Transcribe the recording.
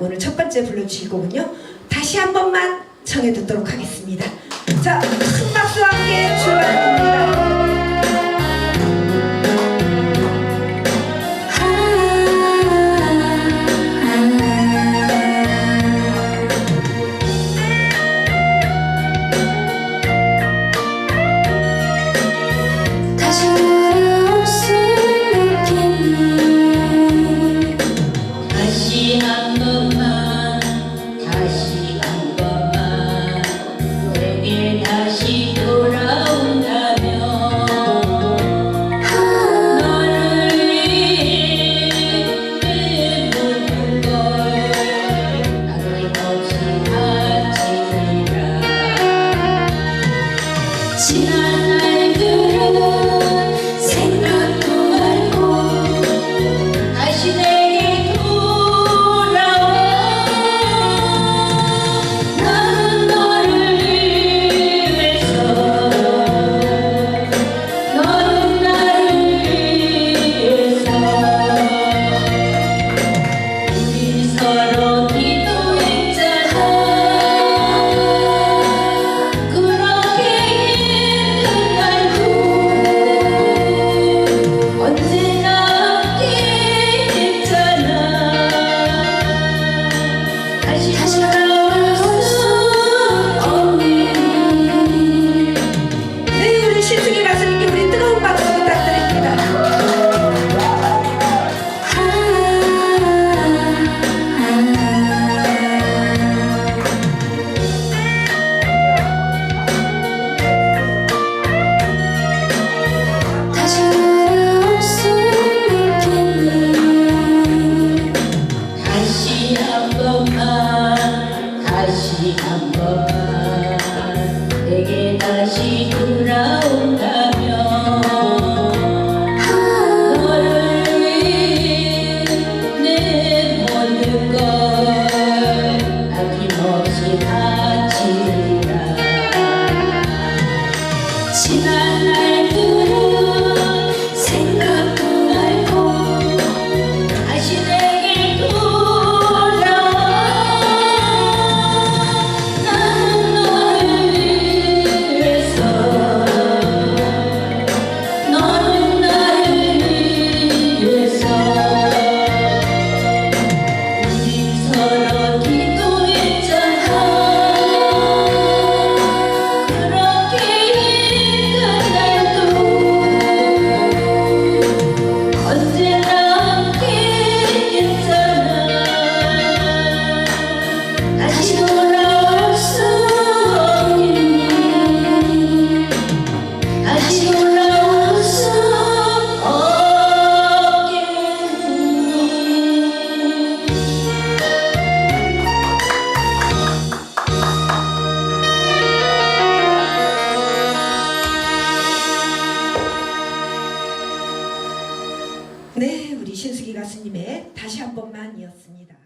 오늘 첫 번째 불러주실 곡은요. 다시 한 번만 청해 듣도록 하겠습니다. 자, 큰 박수와 함께 Thank you. 네, 우리 신숙이 가수님의 다시 한 번만이었습니다.